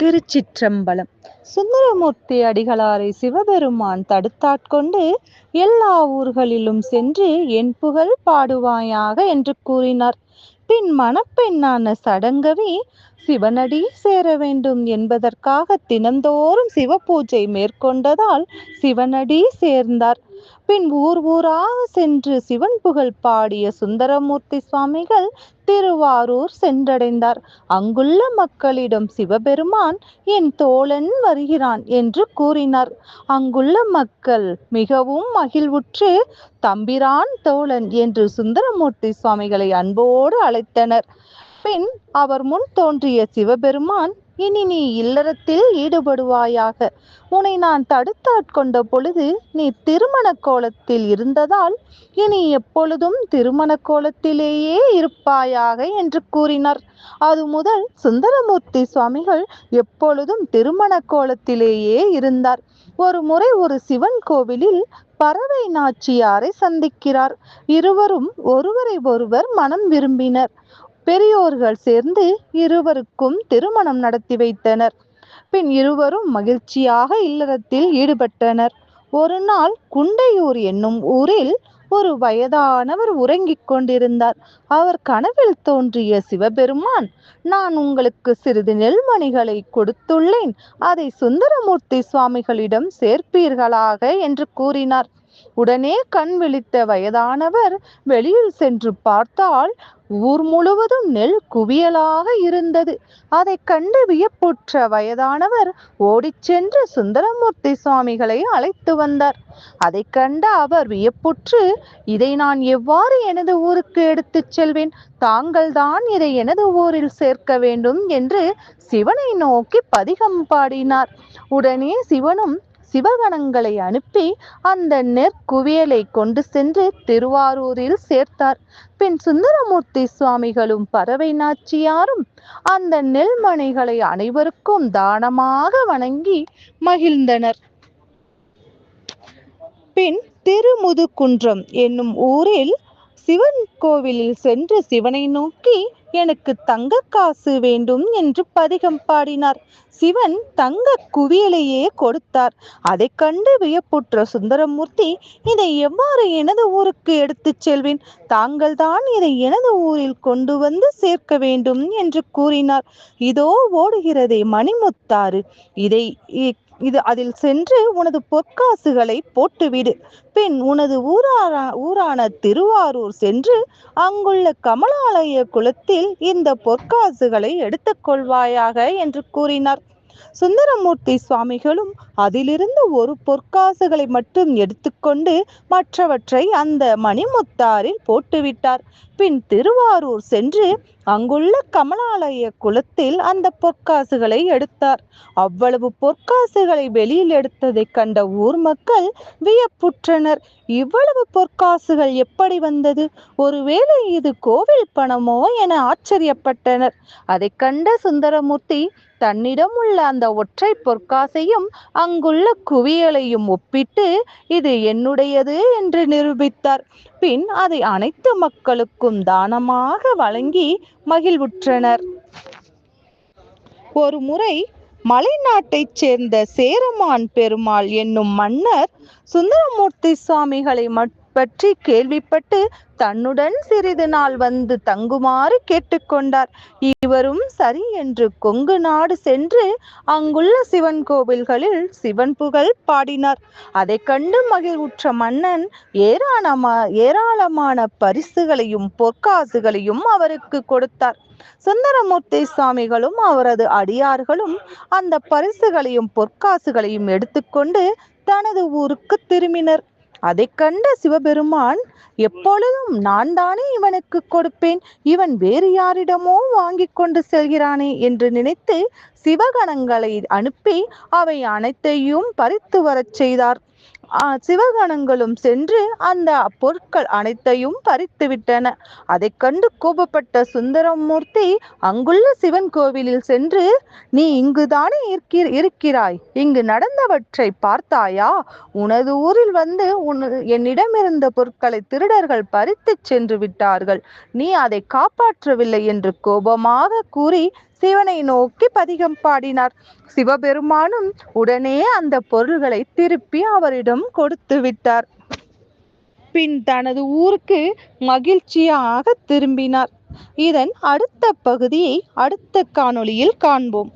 திருச்சிற்றம்பலம். சுந்தரமூர்த்தி அடிகளாரை சிவபெருமான் தடுத்தாட்கொண்டு எல்லா ஊர்களிலும் சென்று என் புகழ் பாடுவாயாக என்று கூறினார். பின் மணப்பெண்ணான சடங்கவி சிவனடி சேர வேண்டும் என்பதற்காக தினந்தோறும் சிவ பூஜை மேற்கொண்டதால் சிவனடி சேர்ந்தார். பின் ஊர் ஊராக சென்று சிவன் புகழ் பாடிய சுந்தரமூர்த்தி சுவாமிகள் திருவாரூர் சென்றடைந்தார். அங்குள்ள மக்களிடம் சிவபெருமான் என் தோழன் வருகிறான் என்று கூறினார். அங்குள்ள மக்கள் மிகவும் மகிழ்வுற்று தம்பிரான் தோழன் என்று சுந்தரமூர்த்தி சுவாமிகளை அன்போடு அழைத்தனர். பின் அவர் முன் தோன்றிய சிவபெருமான் இனி நீ இல்லறத்தில் ஈடுபடுவாயாக. உன்னை நான் தடுத்தாட்கொண்ட பொழுது நீ திருமண கோலத்தில் இருந்ததால் இனி எப்பொழுதும் திருமண கோலத்திலேயே இருப்பாயாக என்று கூறினார். அது முதல் சுந்தரமூர்த்தி சுவாமிகள் எப்பொழுதும் திருமண கோலத்திலேயே இருந்தார். ஒரு முறை ஒரு சிவன் கோவிலில் பறவை நாச்சியாரை சந்திக்கிறார். இருவரும் ஒருவரை ஒருவர் மனம் விரும்பினர். பெரியோர்கள் சேர்ந்து இருவருக்கும் திருமணம் நடத்தி வைத்தனர். பின் இருவரும் மகிழ்ச்சியாக இல்லறத்தில் ஈடுபட்டனர். ஒரு நாள் குண்டையூர் என்னும் ஊரில் ஒரு வயதானவர் உறங்கிக் கொண்டிருந்தார். அவர் கனவில் தோன்றிய சிவபெருமான் நான் உங்களுக்கு சிறிது நெல்மணிகளை கொடுத்துள்ளேன். அதை சுந்தரமூர்த்தி சுவாமிகளிடம் சேர்ப்பீர்களாக? என்று கூறினார். உடனே கண் விழித்த வயதானவர் வெளியில் சென்று பார்த்தால் ஊர் முழுவதும் நெல் குவியலாக இருந்தது. அதை கண்டு வியப்புற்ற வயதானவர் ஓடிச் சென்று சுந்தரமூர்த்தி சுவாமிகளை அழைத்து வந்தார். அதை கண்ட அவர் வியப்புற்று இதை நான் எவ்வாறு எனது ஊருக்கு எடுத்துச் செல்வேன்? தாங்கள் தான் இதை எனது ஊரில் சேர்க்க வேண்டும் என்று சிவனை நோக்கி பதிகம் பாடினார். உடனே சிவனும் சிவகணங்களை அனுப்பி அந்த நெற்குவியலை கொண்டு சென்று திருவாரூரில் சேர்த்தார். பின் சுந்தரமூர்த்தி சுவாமிகளும் பறவை நாச்சியாரும் அந்த நெல்மணிகளை அனைவருக்கும் தானமாக வணங்கி மகிழ்ந்தனர். பின் திருமுதுகுன்றம் என்னும் ஊரில் சிவன் கோவிலில் சென்று சிவனை நோக்கி எனக்கு தங்க காசு வேண்டும் என்று பதிகம் பாடினார். சிவன் தங்க குவியலையே கொடுத்தார். அதை கண்டு வியப்புற்ற சுந்தரமூர்த்தி இதை எவ்வாறு எனது ஊருக்கு எடுத்துச் செல்வேன்? தாங்கள் தான் இதை எனது ஊரில் கொண்டு வந்து சேர்க்க வேண்டும் என்று கூறினார். இதோ ஓடுகிறதே மணிமுத்தாறு. இதை இது அதில் சென்று உனது பொற்காசுகளை போட்டுவிடு. பின் உனது ஊரான ஊரான திருவாரூர் சென்று அங்குள்ள கமலாலய குளத்தில் இந்த பொற்காசுகளை எடுத்துக்கொள்வாயாக என்று கூறினார். சுந்தரமூர்த்தி சுவாமிகளும் அதிலிருந்து ஒரு பொற்காசுகளை மட்டும் எடுத்துக்கொண்டு மற்றவற்றை அந்த மணிமுத்தாரில் போட்டுவிட்டார். பின் திருவாரூர் சென்று அங்குள்ள கமலாலய குளத்தில் அந்த பொற்காசுகளை எடுத்தார். அவ்வளவு பொற்காசுகளை வெளியில் எடுத்ததை கண்ட ஊர் மக்கள் வியப்புற்றனர். இவ்வளவு பொற்காசுகள் எப்படி வந்தது? ஒருவேளை இது கோவில் பணமோ என ஆச்சரியப்பட்டனர். அதை கண்ட சுந்தரமூர்த்தி தன்னிடம் உள்ள அந்த ஒற்றை பொற்காசையும் அங்குள்ள குவியலையும் ஒப்பிட்டு இது என்னுடையது என்று நிரூபித்தார். பின் அதை அனைத்து மக்களுக்கும் தானமாக வழங்கி மகிழ்வுற்றனர். ஒரு முறை மலைநாட்டைச் சேர்ந்த சேரமான் பெருமாள் என்னும் மன்னர் சுந்தரமூர்த்தி சுவாமிகளை மட்டும் பற்றி கேள்விப்பட்டு தன்னுடன் சிறிது நாள் வந்து தங்குமாறு கேட்டுக்கொண்டார். இவரும் சரி என்று கொங்கு நாடு சென்று அங்குள்ள சிவன் கோவில்களில் சிவன் புகழ் பாடினார். அதை கண்டு மகிழ்வுற்ற மன்னன் ஏராளமா ஏராளமான பரிசுகளையும் பொற்காசுகளையும் அவருக்கு கொடுத்தார். சுந்தரமூர்த்தி சுவாமிகளும் அவரது அடியார்களும் அந்த பரிசுகளையும் பொற்காசுகளையும் எடுத்துக்கொண்டு தனது ஊருக்கு திரும்பினர். அதை கண்ட சிவபெருமான் எப்பொழுதும் நான் தானே இவனுக்கு கொடுப்பேன்? இவன் வேறு யாரிடமோ வாங்கி கொண்டு செல்கிறானே என்று நினைத்து சிவகணங்களை அனுப்பி அவை அனைத்தையும் பறித்து வரச் செய்தார். சிவகணங்களும் சென்று அந்த பொருட்கள் அனைத்தையும் பறித்து விட்டன. அதை கண்டு கோபப்பட்ட சுந்தரமூர்த்தி அங்குள்ள சிவன் கோவிலில் சென்று நீ இங்குதானே இருக்கிறாய்? இங்கு நடந்தவற்றை பார்த்தாயா? உனது ஊரில் வந்து உன் என்னிடமிருந்த பொருட்களை திருடர்கள் பறித்து சென்று விட்டார்கள். நீ அதை காப்பாற்றவில்லை என்று கோபமாக கூறி சிவனை நோக்கி பதிகம் பாடினார். சிவபெருமானும் உடனே அந்த பொருள்களை திருப்பி அவரிடம் கொடுத்து விட்டார். பின் தனது ஊருக்கு மகிழ்ச்சியாக திரும்பினார். இதன் அடுத்த பகுதியை அடுத்த காணொளியில் காண்போம்.